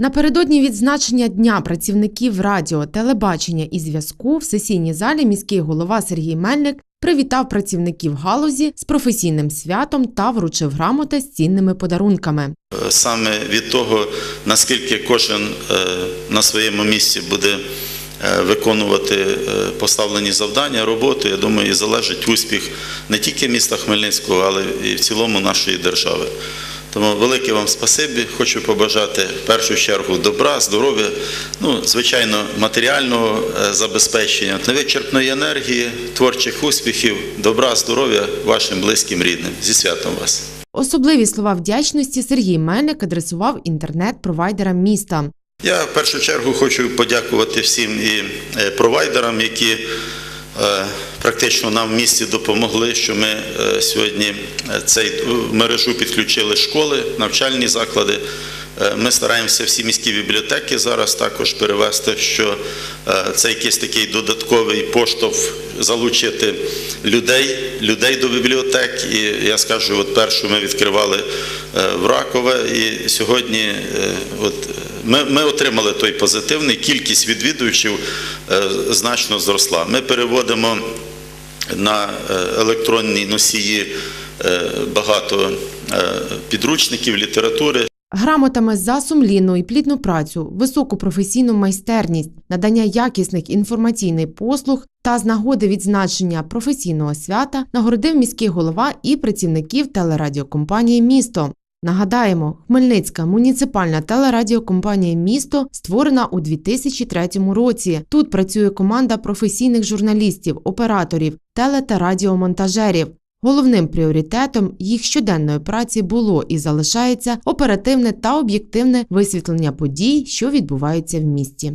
Напередодні відзначення Дня працівників радіо, телебачення і зв'язку в сесійній залі міський голова Сергій Мельник привітав працівників галузі з професійним святом та вручив грамоти з цінними подарунками. Саме від того, наскільки кожен е, на своєму місці буде е, виконувати е, поставлені завдання, роботу, я думаю, і залежить успіх не тільки міста Хмельницького, але і в цілому нашої держави. Тому велике вам спасибі. Хочу побажати в першу чергу добра, здоров'я, ну, звичайно, матеріального е, забезпечення, невичерпної енергії, творчих успіхів, добра, здоров'я вашим близьким рідним. Зі святом вас! Особливі слова вдячності Сергій Мельник адресував інтернет-провайдерам міста. Я в першу чергу хочу подякувати всім і е, провайдерам, які практично нам в місті допомогли, що ми е, сьогодні е, цей мережу підключили школи, навчальні заклади. Е, Ми стараємося всі міські бібліотеки зараз також перевести, що е, це якийсь такий додатковий поштовх залучити людей, людей до бібліотек. І я скажу, от першу ми відкривали е, в Ракове, і сьогодні е, от, ми, ми отримали той позитивний, кількість відвідувачів е, значно зросла. Ми переводимо на е, електронні носії е, багато підручників, літератури. Грамотами за сумлінну і плідну працю, високу професійну майстерність, надання якісних інформаційних послуг та з нагоди відзначення професійного свята нагородив міський голова і працівників телерадіокомпанії Місто. Нагадаємо, Хмельницька муніципальна телерадіокомпанія Місто створена у 2003 році. Тут працює команда професійних журналістів, операторів, теле та радіомонтажерів. Головним пріоритетом їх щоденної праці було і залишається оперативне та об'єктивне висвітлення подій, що відбуваються в місті.